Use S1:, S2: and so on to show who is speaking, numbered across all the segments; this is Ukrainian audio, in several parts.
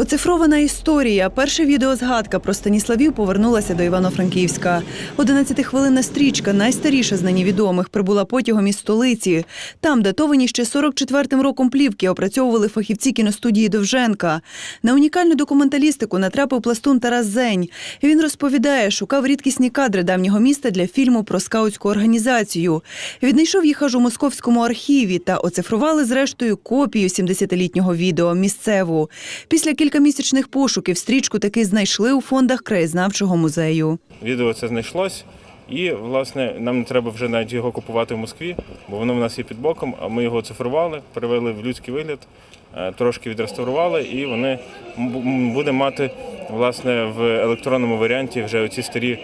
S1: Оцифрована історія. Перше відео згадка про Станіславів повернулася до Івано-Франківська. 11-хвилинна стрічка, найстаріша з нині відомих, прибула потягом із столиці. Там, датовані ще 44-м роком плівки, опрацьовували фахівці кіностудії Довженка. На унікальну документалістику натрапив пластун Тарас Зень. Він розповідає, шукав рідкісні кадри давнього міста для фільму про скаутську організацію. Віднайшов їх аж у московському архіві та оцифрували зрештою копію 70-літнього відео місцеву. Після кількамісячних пошуків стрічку таки знайшли у фондах краєзнавчого музею.
S2: Відео це знайшлось, і власне нам не треба вже навіть його купувати в Москві, бо воно в нас є під боком. А ми його цифрували, перевели в людський вигляд, е, трошки відреставрували, і вони буде мати власне в електронному варіанті вже оці старі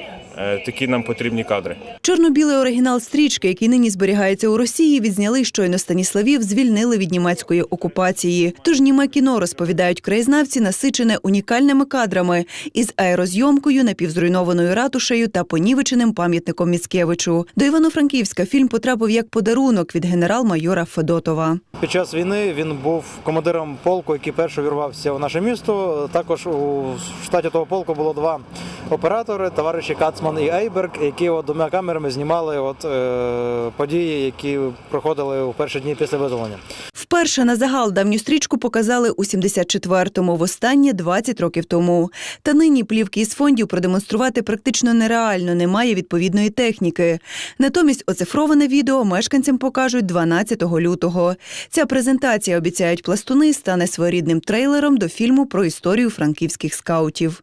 S2: такі нам потрібні кадри.
S1: Чорно-білий оригінал стрічки, який нині зберігається у Росії, відзняли щойно Станіславів звільнили від німецької окупації. Тож німе кіно розповідають краєзнавці, насичене унікальними кадрами із аерозйомкою, напівзруйнованою ратушею та понівеченим пам'ятником Міцкевичу. До Івано-Франківська фільм потрапив як подарунок від генерал-майора Федотова.
S3: Під час війни він був командиром полку, який перший увірвався в наше місто. Також у штаті того полку було два оператори, товариші Кацман і Ейберг, які от двома камерами знімали от, е, події, які проходили у перші дні після визволення.
S1: Вперше на загал давню стрічку показали у 74-му, востаннє 20 років тому. Та нині плівки із фондів продемонструвати практично нереально, немає відповідної техніки. Натомість оцифроване відео мешканцям покажуть 12 лютого. Ця презентація, обіцяють пластуни, стане своєрідним трейлером до фільму про історію франківських скаутів.